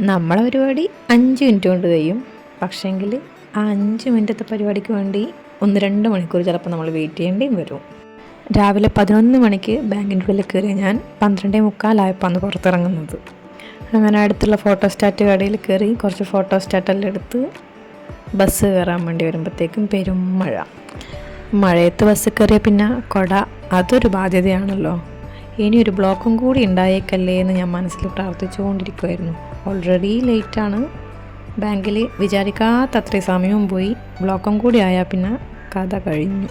നമ്മളെ പരിപാടി അഞ്ച് മിനിറ്റ് കൊണ്ട് കഴിയും. പക്ഷേങ്കിൽ ആ അഞ്ച് മിനിറ്റത്തെ പരിപാടിക്ക് വേണ്ടി ഒന്ന് രണ്ട് മണിക്കൂർ ചിലപ്പോൾ നമ്മൾ വെയിറ്റ് ചെയ്യേണ്ടിയും വരും. രാവിലെ പതിനൊന്ന് മണിക്ക് ബാങ്കിന്റെ ഉള്ളിൽ കയറിയ ഞാൻ പന്ത്രണ്ടേ മുക്കാലായപ്പോൾ അന്ന് പുറത്തിറങ്ങുന്നത്. അങ്ങനെ അടുത്തുള്ള ഫോട്ടോ സ്റ്റാറ്റ് കടയിൽ കയറി കുറച്ച് ഫോട്ടോ സ്റ്റാറ്റെല്ലാം എടുത്ത് ബസ് കയറാൻ വേണ്ടി വരുമ്പോഴത്തേക്കും പെരും മഴ. മഴയത്ത് ബസ് കയറിയ പിന്നെ കൊട അതൊരു ബാധ്യതയാണല്ലോ. ഇനി ഒരു ബ്ലോക്കും കൂടി ഉണ്ടായേക്കല്ലേ എന്ന് ഞാൻ മനസ്സിൽ പ്രാർത്ഥിച്ചുകൊണ്ടിരിക്കുമായിരുന്നു ഓൾറെഡി ലേറ്റാണ് ബാങ്കിൽ വിചാരിക്കാത്തത്ര സമയവും പോയി. ബ്ലോക്കും കൂടി ആയാൽ പിന്നെ കഥ കഴിഞ്ഞു.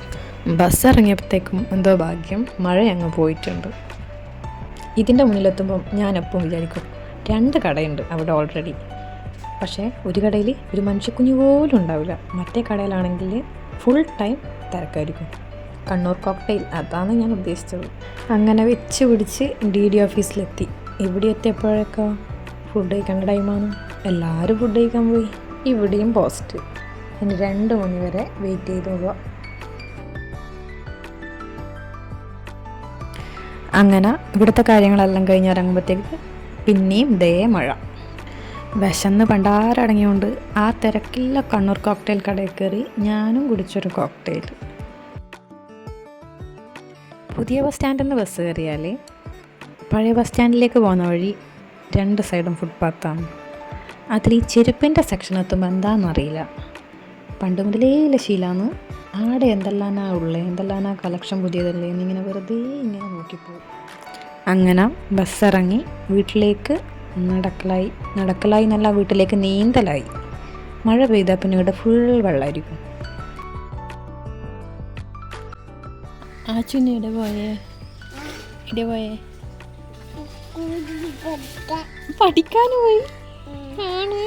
ബസ് ഇറങ്ങിയപ്പോഴത്തേക്കും എന്തോ ഭാഗ്യം. മഴ അങ്ങ് പോയിട്ടുണ്ട്. ഇതിന്റെ മുന്നിലെത്തുമ്പം ഞാൻ എപ്പം വിചാരിക്കും രണ്ട് കടയുണ്ട് അവിടെ ഓൾറെഡി പക്ഷേ ഒരു കടയിൽ ഒരു മനുഷ്യക്കുഞ്ഞു പോലും ഉണ്ടാവില്ല. മറ്റേ കടയിലാണെങ്കിൽ ഫുൾ ടൈം തിരക്കായിരിക്കും. കണ്ണൂർ കോക്ടെയിൽ അതാണ് ഞാൻ ഉദ്ദേശിച്ചത്. അങ്ങനെ വെച്ച് പിടിച്ച് ഡി ഡി ഓഫീസിലെത്തി ഇവിടെ എത്തിയപ്പോഴൊക്കെ? ഫുഡ് കഴിക്കേണ്ട ടൈമാണ് എല്ലാവരും ഫുഡ് കഴിക്കാൻ പോയി. ഇവിടെയും പോസ്റ്റ് ഇനി രണ്ട് മണി വരെ വെയിറ്റ് ചെയ്ത് പോവാം അങ്ങനെ ഇവിടുത്തെ കാര്യങ്ങളെല്ലാം കഴിഞ്ഞ് ഇറങ്ങുമ്പോഴത്തേക്ക് പിന്നെയും ദേ മഴ. വിശന്ന് പണ്ടാരടങ്ങിയോണ്ട് ആ തിരക്കില്ല കണ്ണൂർ കോക്ടെയിൽ കടയിൽ കയറി ഞാനും കുടിച്ചൊരു കോക്ടെയിൽ പുതിയ ബസ് സ്റ്റാൻഡിൽ നിന്ന് ബസ് കയറിയാൽ പഴയ ബസ് സ്റ്റാൻഡിലേക്ക് പോകുന്ന വഴി രണ്ട് സൈഡും ഫുട്പാത്താണ് അതിൽ ഈ ചെരുപ്പിന്റെ സെക്ഷൻ എത്തുമ്പോൾ എന്താണെന്നറിയില്ല പണ്ട് മുതലേ ഇല്ല ശീലമാണ്. ആടെ എന്തെല്ലാനാ ഉള്ളത് എന്തെല്ലാനാ കളക്ഷൻ പുതിയതല്ലേ എന്നിങ്ങനെ വെറുതെ ഇങ്ങനെ നോക്കിപ്പോകും അങ്ങനെ ബസ്സിറങ്ങി വീട്ടിലേക്ക് നടക്കലായി. നടക്കലായി എന്നല്ല വീട്ടിലേക്ക് നീന്തലായി. മഴ പെയ്താൽ പിന്നെ ഇവിടെ ഫുൾ വെള്ളമായിരിക്കും ആ ഇവിടെ പോയേ? ഇവിടെ പോയേ? പഠിക്കാൻ പോയി? ആണ്.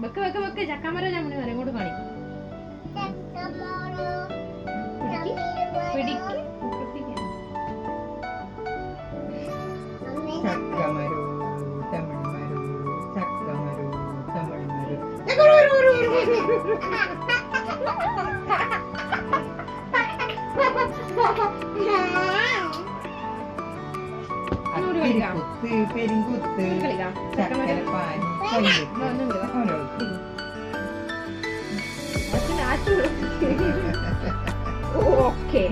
വെക്ക് വെക്ക് വെക്ക്. ചക്കാമരം ഞാൻ മുന്നേ ഇങ്ങോട്ട് കാണിക്കും. പിടിക്ക്. കുത്ത് പെരുങ്കുത്ത് കളിക്കാം. ചക്കര പാനി എന്നാ ഒന്നും കൂടി. ഓരോരുത്തർ ഓക്കെ.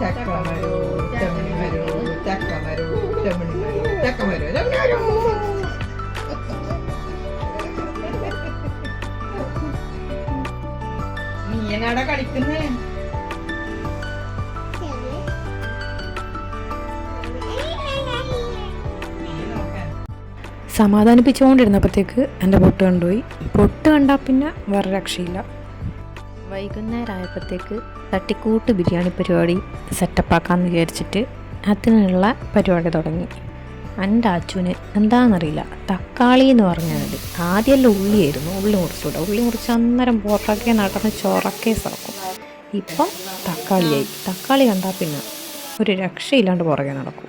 ചക്കമരു തമിഴ്മരു ചക്കമരു തമിഴ്മരു ചക്കമരു തമിഴ്മരു നീ എന്നാടാ കളിക്കുന്നേ? നീ നോക്കാൻ സമാധാനിപ്പിച്ചുകൊണ്ടിരുന്നപ്പോഴത്തേക്ക് എന്റെ പൊട്ട് കണ്ടുപോയി. പൊട്ട് കണ്ടാൽ പിന്നെ വേറെ രക്ഷയില്ല. വൈകുന്നേരം ആയപ്പോഴത്തേക്ക് തട്ടിക്കൂട്ട് ബിരിയാണി പരിപാടി സെറ്റപ്പാക്കാമെന്ന് വിചാരിച്ചിട്ട് അതിനുള്ള പരിപാടി തുടങ്ങി. എന്റെ അച്ചുവിന് എന്താണെന്നറിയില്ല തക്കാളി എന്ന് പറഞ്ഞാൽ ആദ്യമല്ല ഉള്ളിയായിരുന്നു ഉള്ളി മുറിച്ചുകൂടെ ഉള്ളി മുറിച്ച് അന്നേരം പൊറക്കെ നടന്ന് ചൊറക്കേ സറക്കും ഇപ്പം തക്കാളിയായി. തക്കാളി കണ്ടാൽ പിന്നെ ഒരു രക്ഷയില്ലാണ്ട് പുറകെ നടക്കും.